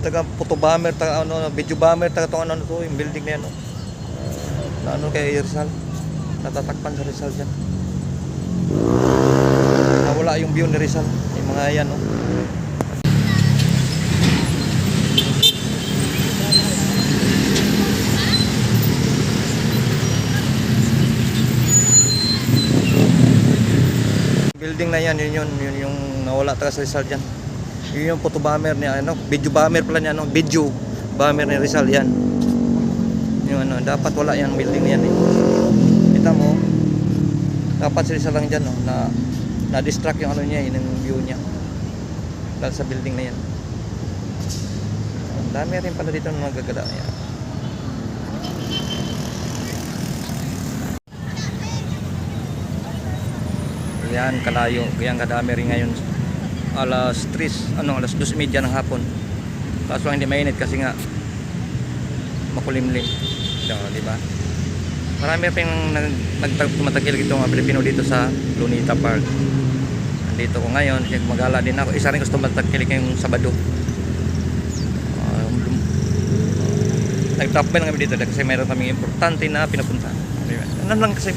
taga photo bomber, taga ano, video bomber, taga tong ano to, yung building na yan, no? Na ano kay Rizal. Natatakpan sa Rizal dyan. Nawala yung view ni Rizal. Yung mga yan, no? Building na yan, yun yun, yun yung nawala taga sa Rizal dyan. Yun yung photo bomber niya, ano, video bomber pala niya, ano, video bomber ni Rizal yan. Yung ano, dapat wala yan building yan eh. Kita mo, dapat si Rizal lang dyan, no, na na-distract yung ano niya, yun yung view niya. Dahil sa building na yan. Ang dami rin pala dito ng magagala. Yan. Yan, kalayo. Yan, kadami rin ngayon. Alas 3, ano, alas 2.30 ng hapon. Kaso lang hindi mainit kasi nga makulimlim. So, di ba? Marami rin nag, nagtumatagil dito mga Pilipino dito sa Lunita Park. Nandito ko ngayon, magala din ako. Isa rin gusto matagil ngayong Sabado. Um, lum- Nag-top kami dito kasi mayroon kami importante na pinupunta. Ano lang kasi,